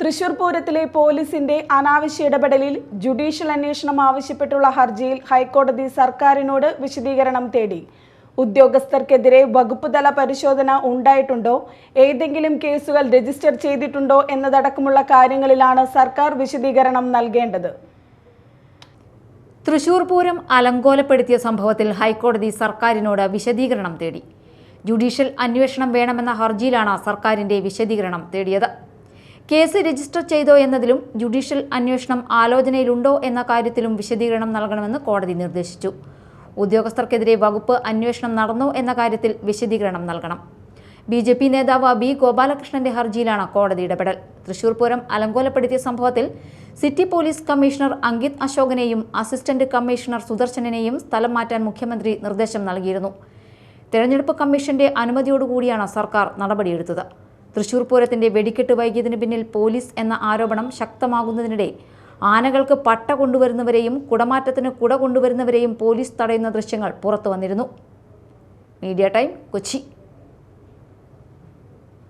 തൃശൂർ പൂരത്തിലെ പോലീസിന്റെ അനാവശ്യ ഇടപെടലിൽ ജുഡീഷ്യൽ അന്വേഷണം ആവശ്യപ്പെട്ടുള്ള ഹർജിയിൽ ഹൈക്കോടതി സർക്കാരിനോട് വിശദീകരണം തേടി. ഉദ്യോഗസ്ഥർക്കെതിരെ വകുപ്പ് തല പരിശോധന ഉണ്ടായിട്ടുണ്ടോ? ഏതെങ്കിലും കേസുകൾ രജിസ്റ്റർ ചെയ്തിട്ടുണ്ടോ എന്നതടക്കമുള്ള കാര്യങ്ങളിലാണ് സർക്കാർ വിശദീകരണം നൽകേണ്ടത്. തൃശൂർ പൂരം അലങ്കോലപ്പെടുത്തിയ സംഭവത്തിൽ ഹൈക്കോടതി സർക്കാരിനോട് വിശദീകരണം തേടി. ജുഡീഷ്യൽ അന്വേഷണം വേണമെന്ന ഹർജിയിലാണ് സർക്കാരിന്റെ വിശദീകരണം തേടിയത്. കേസ് രജിസ്റ്റർ ചെയ്തോ എന്നതിലും ജുഡീഷ്യൽ അന്വേഷണം ആലോചനയിലുണ്ടോ എന്ന കാര്യത്തിലും വിശദീകരണം നൽകണമെന്ന് കോടതി നിർദ്ദേശിച്ചു. ഉദ്യോഗസ്ഥർക്കെതിരെ വകുപ്പ് അന്വേഷണം നടന്നോ എന്ന കാര്യത്തിൽ വിശദീകരണം നൽകണം. ബി ജെ പി നേതാവ് ബി ഗോപാലകൃഷ്ണന്റെ ഹർജിയിലാണ് കോടതി ഇടപെടൽ. തൃശൂർ പൂരം അലങ്കോലപ്പെടുത്തിയ സംഭവത്തിൽ സിറ്റി പോലീസ് കമ്മീഷണർ അങ്കിത് അശോകനെയും അസിസ്റ്റന്റ് കമ്മീഷണർ സുദർശനെയും സ്ഥലം മാറ്റാൻ മുഖ്യമന്ത്രി നിർദ്ദേശം നൽകിയിരുന്നു. തെരഞ്ഞെടുപ്പ് കമ്മീഷന്റെ അനുമതിയോടുകൂടിയാണ് സർക്കാർ നടപടിയെടുത്തത്. തൃശൂർ പൂരത്തിന്റെ വെടിക്കെട്ട് വൈകിയതിന് പിന്നിൽ പോലീസ് എന്ന ആരോപണം ശക്തമാകുന്നതിനിടെ ആനകൾക്ക് പട്ട കൊണ്ടുവരുന്നവരെയും കുടമാറ്റത്തിന് കുട കൊണ്ടുവരുന്നവരെയും പോലീസ് തടയുന്ന ദൃശ്യങ്ങൾ പുറത്തു വന്നിരുന്നു. Media time Kochi.